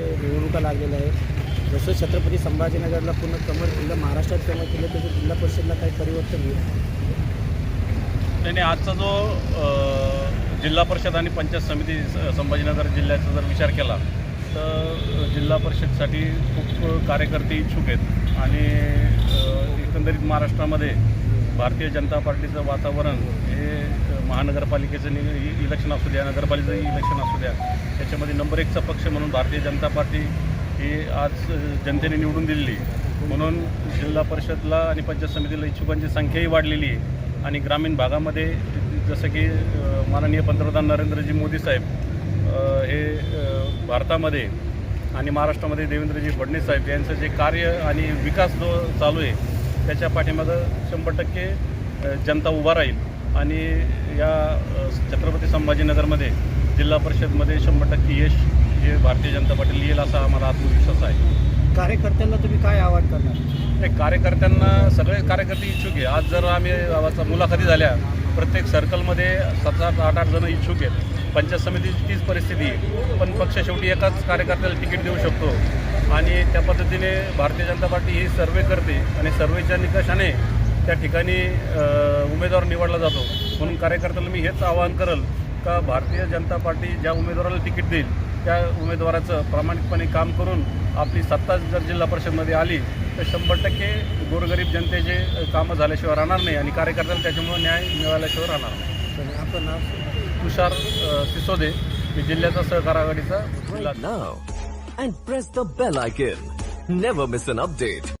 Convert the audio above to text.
निवडणुका लागलेल्या आहे जसं छत्रपती संभाजीनगरला पूर्ण कमर केलं महाराष्ट्रात कमर केलं तसं जिल्हा परिषदला काही परिवर्तन होईल. त्याने आजचा जो जिल्हा परिषद आणि पंचायत समिती संभाजीनगर जिल्ह्याचा जर विचार केला तर जिल्हा परिषदसाठी खूप कार्यकर्ते इच्छुक आहेत. आणि एकंदरीत महाराष्ट्रामध्ये भारतीय जनता पार्टीचं वातावरण हे महानगरपालिकेचं नि इलेक्शन असू द्या नगरपालिकेचं इलेक्शन असू द्या त्याच्यामध्ये नंबर एकचा पक्ष म्हणून भारतीय जनता पार्टी ही आज जनतेने निवडून दिलेली. म्हणून जिल्हा परिषदला आणि पंचायत समितीला इच्छुकांची संख्याही वाढलेली आहे. आणि ग्रामीण भागामध्ये जसं की माननीय पंतप्रधान नरेंद्रजी मोदी साहेब हे भारतामध्ये आणि महाराष्ट्रामध्ये देवेंद्रजी फडणवीस साहेब यांचं जे कार्य आणि विकास जो चालू आहे त्याच्या पाठीमागं शंभर टक्के जनता उभा राहील. आणि या छत्रपती संभाजीनगरमध्ये जिल्हा परिषदमध्ये शंभर टक्के यश हे भारतीय जनता पार्टी येईल असा आम्हाला आत्मविश्वास आहे. कार्यकर्त्यांना तुम्ही काय आवाहन करणार? नाही कार्यकर्त्यांना सगळे कार्यकर्ते इच्छुक आहे. आज जर आम्ही मुलाखती झाल्या प्रत्येक सर्कलमध्ये सात सात आठ आठ जण इच्छुक आहेत. पंचायत समितीची तीच परिस्थिती आहे. पण पक्ष शेवटी एकाच कार्यकर्त्याला तिकीट देऊ शकतो. आणि त्या पद्धतीने भारतीय जनता पार्टी ही सर्वे करते आणि सर्वेच्या निकषाने त्या ठिकाणी उमेदवार निवडला जातो म्हणून कार्यकर्त्याला मी हेच आवाहन करल का भारतीय जनता पार्टी ज्या उमेदवाराला तिकीट देईल त्या उमेदवाराचं प्रामाणिकपणे काम करून आपली सत्ता जर जिल्हा परिषदमध्ये आली तर शंभर टक्के गोरगरीब जनतेचे कामं झाल्याशिवाय राहणार नाही आणि कार्यकर्त्याला त्याच्यामुळे न्याय मिळाल्याशिवाय राहणार नाही आपण नाव तुषार सिसोदे मी जिल्ह्याचा सहकार आघाडीचा and press the bell icon. Never miss an update.